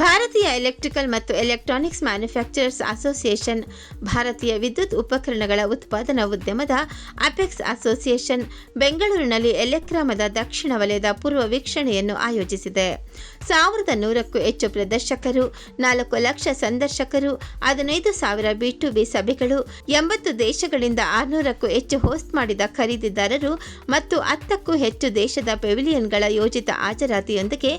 ಭಾರತೀಯ ಎಲೆಕ್ಟ್ರಿಕಲ್ ಮತ್ತು electronics manufacturers association ಭಾರತೀಯ ವಿದ್ಯುತ್ ಉಪಕರಣಗಳ ಉತ್ಪಾದನಾ ಉದ್ಯಮದ ಅಪೆಕ್ಸ್ ಅಸೋಸಿಯೇಷನ್ ಬೆಂಗಳೂರಿನಲ್ಲಿ ಎಲೆಕ್ರಾಮದ ದಕ್ಷಿಣ ವಲಯದ ಪೂರ್ವ ವೀಕ್ಷಣೆಯನ್ನು ಆಯೋಜಿಸಿದೆ. ಸಾವಿರದ ನೂರಕ್ಕೂ ಹೆಚ್ಚು ಪ್ರದರ್ಶಕರು, ನಾಲ್ಕು ಲಕ್ಷ ಸಂದರ್ಶಕರು, ಹದಿನೈದು ಸಾವಿರ ಬಿ ಟು ಬಿ ಸಭೆಗಳು, ಎಂಬತ್ತು ದೇಶಗಳಿಂದ ಆರುನೂರಕ್ಕೂ ಹೆಚ್ಚು ಹೋಸ್ಟ್ ಮಾಡಿದ ಖರೀದಿದಾರರು ಮತ್ತು ಹತ್ತಕ್ಕೂ ಹೆಚ್ಚು ದೇಶದ ಪೆವಿಲಿಯನ್ಗಳ ಯೋಜಿತ ಹಾಜರಾತಿಯೊಂದಿಗೆ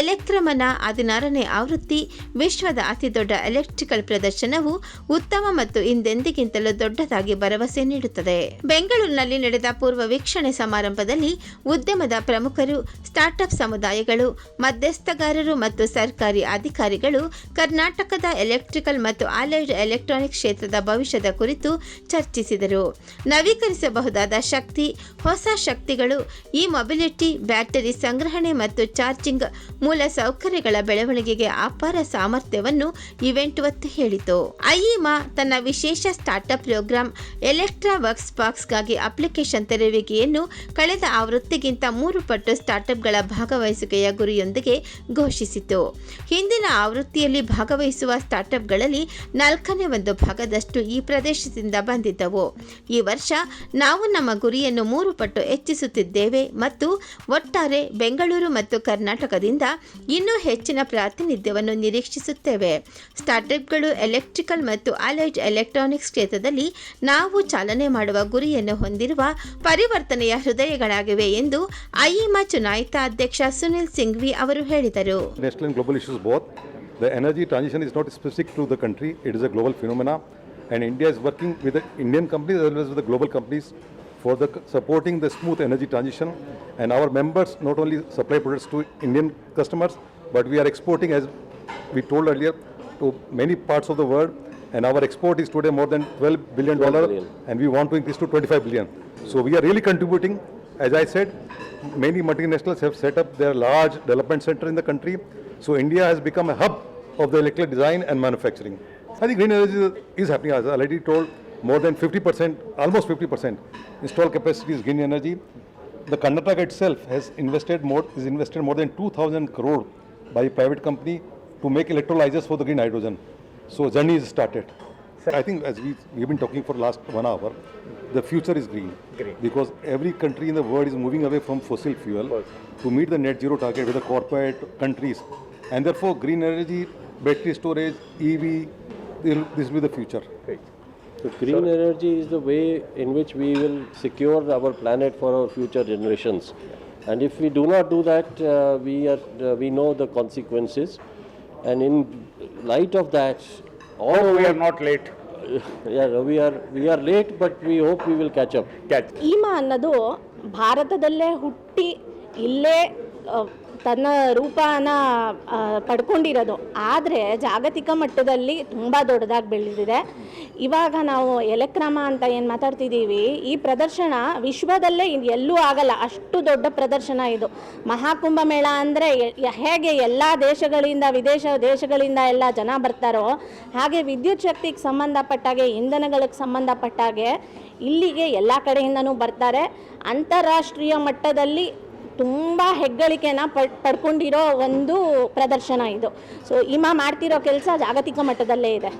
ಎಲೆಕ್ರಮನ ಹದಿನಾರನೇ ಆವೃತ್ತಿ, ವಿಶ್ವದ ಅತಿದೊಡ್ಡ ಎಲೆಕ್ಟ್ರಿಕಲ್ ಪ್ರದರ್ಶನವು ಉತ್ತಮ ಮತ್ತು ಹಿಂದೆಂದಿಗಿಂತಲೂ ದೊಡ್ಡದಾಗಿ ಭರವಸೆ ನೀಡುತ್ತದೆ. ಬೆಂಗಳೂರಿನಲ್ಲಿ ನಡೆದ ಪೂರ್ವ ವೀಕ್ಷಣೆ ಸಮಾರಂಭದಲ್ಲಿ ಉದ್ಯಮದ ಪ್ರಮುಖರು ಸ್ಟಾರ್ಟ್ಅಪ್ ಸಮುದಾಯಗಳು, ಮಧ್ಯಸ್ಥಗಾರರು ಮತ್ತು ಸರ್ಕಾರಿ ಅಧಿಕಾರಿಗಳು, ಕರ್ನಾಟಕದ ಎಲೆಕ್ಟ್ರಿಕಲ್ ಮತ್ತು ಆಲೈಡ್ ಎಲೆಕ್ಟ್ರಾನಿಕ್ ಕ್ಷೇತ್ರದ ಭವಿಷ್ಯದ ಕುರಿತು ಚರ್ಚಿಸಿದರು. ನವೀಕರಿಸಬಹುದಾದ ಶಕ್ತಿ, ಹೊಸ ಶಕ್ತಿಗಳು, ಈ ಮೊಬಿಲಿಟಿ ಬ್ಯಾಟರಿ ಸಂಗ್ರಹಣೆ ಮತ್ತು ಚಾರ್ಜಿಂಗ್ ಮೂಲ ಸೌಕರ್ಯಗಳ ಬೆಳವಣಿಗೆಗೆ ಅಪಾರ ಸಾಮರ್ಥ್ಯವನ್ನು ಇವೆಂಟ್ ಒತ್ತಿ ಹೇಳಿತು. ಐಇಮಾ ತನ್ನ ವಿಶೇಷ ಸ್ಟಾರ್ಟ್ಅಪ್ ಪ್ರೋಗ್ರಾಂ ಎಲೆಕ್ಟ್ರಾ ವರ್ಕ್ಸ್ ಬಾಕ್ಸ್ಗಾಗಿ ಅಪ್ಲಿಕೇಶನ್ ತೆರೆಯುವಿಕೆಯನ್ನು ಕಳೆದ ಆವೃತ್ತಿಗಿಂತ ಮೂರು ಪಟ್ಟು ಸ್ಟಾರ್ಟ್ಅಪ್ಗಳ ಭಾಗವಹಿಸುವಿಕೆಯ ಗುರಿಯೊಂದಿಗೆ ಘೋಷಿಸಿತು. ಹಿಂದಿನ ಆವೃತ್ತಿಯಲ್ಲಿ ಭಾಗವಹಿಸುವ ಸ್ಟಾರ್ಟ್ಅಪ್ಗಳಲ್ಲಿ ನಾಲ್ಕನೇ ಒಂದು ಭಾಗದಷ್ಟು ಈ ಪ್ರದೇಶದಿಂದ ಬಂದಿದ್ದವು. ಈ ವರ್ಷ ನಾವು ನಮ್ಮ ಗುರಿಯನ್ನು ಮೂರು ಪಟ್ಟು ಹೆಚ್ಚಿಸುತ್ತಿದ್ದೇವೆ ಮತ್ತು ಒಟ್ಟಾರೆ ಬೆಂಗಳೂರು ಮತ್ತು ಕರ್ನಾಟಕದಿಂದ ಇನ್ನೂ ಹೆಚ್ಚಿನ ಪ್ರಾತಿನಿಧ್ಯವನ್ನು ನಿರೀಕ್ಷಿಸುತ್ತೇವೆ ಸ್ಟಾರ್ಟ್ಅಪ್ಗಳು ಎಲೆಕ್ಟ್ರಿಕಲ್ ಮತ್ತು ಅಲೈಡ್ ಎಲೆಕ್ಟ್ರಾನಿಕ್ಸ್ ಕ್ಷೇತ್ರದಲ್ಲಿ ನಾವು ಚಾಲನೆ ಮಾಡುವ ಗುರಿಯನ್ನು ಹೊಂದಿರುವ ಪರಿವರ್ತನೆಯ ಹೃದಯಗಳಾಗಿವೆ ಎಂದು ಐಇಮಾ ಚುನಾಯಿತ ಅಧ್ಯಕ್ಷ ಸುನಿಲ್ ಸಿಂಘ್ವಿ ಅವರು ಹೇಳಿದರು. The energy transition is not specific to the country, it is a global phenomena. And India is working with the Indian companies as well as with the global companies for the supporting the smooth energy transition. And our members not only supply products to Indian customers, but we are exporting, as we told earlier, to many parts of the world. And our export is today more than 12 billion dollar, and we want to increase to 25 billion. So we are really contributing. As I said, many multinationals have set up their large development center in the country. So India has become a hub of the electrical design and manufacturing. I think green energy is happening. As I already told, more than 50%, almost 50% installed capacity is green energy. The Karnataka itself has invested more, is invested more than 2,000 crore by a private company to make electrolyzers for the green hydrogen. So journey is started. I think as we, we've been talking for last one hour, the future is green. green. Because every country in the world is moving away from fossil fuel to meet the net zero target with the corporate countries. And therefore, green energy, battery storage, EV, they'll- this will be the future. So green energy is the way in which we will secure our planet for our future generations. And if we do not do that, uh, we, are, uh, we know the consequences. And in light of that, all Hope we are not late. yeah, we are, we are late, but we hope we will catch up. Catch. ಈಮಾ ಅನ್ನೋದು ಭಾರತದಲ್ಲೇ ಹುಟ್ಟಿ ಇಲ್ಲೇ ತನ್ನ ರೂಪನ ಪಡ್ಕೊಂಡಿರೋದು. ಆದರೆ ಜಾಗತಿಕ ಮಟ್ಟದಲ್ಲಿ ತುಂಬ ದೊಡ್ಡದಾಗಿ ಬೆಳೆದಿದೆ. ಇವಾಗ ನಾವು ಎಲೆಕ್ರಮ ಅಂತ ಏನು ಮಾತಾಡ್ತಿದ್ದೀವಿ ಈ ಪ್ರದರ್ಶನ ವಿಶ್ವದಲ್ಲೇ ಎಲ್ಲೂ ಆಗಲ್ಲ. ಅಷ್ಟು ದೊಡ್ಡ ಪ್ರದರ್ಶನ ಇದು. ಮಹಾಕುಂಭ ಮೇಳ ಅಂದರೆ ಹೇಗೆ ಎಲ್ಲ ದೇಶಗಳಿಂದ, ವಿದೇಶ ದೇಶಗಳಿಂದ ಎಲ್ಲ ಜನ ಬರ್ತಾರೋ, ಹಾಗೆ ವಿದ್ಯುತ್ ಶಕ್ತಿಗೆ ಸಂಬಂಧಪಟ್ಟಾಗೆ, ಇಂಧನಗಳಿಗೆ ಸಂಬಂಧಪಟ್ಟಾಗೆ ಇಲ್ಲಿಗೆ ಎಲ್ಲ ಕಡೆಯಿಂದನೂ ಬರ್ತಾರೆ. ಅಂತಾರಾಷ್ಟ್ರೀಯ ಮಟ್ಟದಲ್ಲಿ ತುಂಬ ಹೆಗ್ಗಳಿಕೆನ ಪಡ್ ಪಡ್ಕೊಂಡಿರೋ ಒಂದು ಪ್ರದರ್ಶನ ಇದು. ಸೊ ಇಮಾ ಮಾಡ್ತಿರೋ ಕೆಲಸ ಜಾಗತಿಕ ಮಟ್ಟದಲ್ಲೇ ಇದೆ.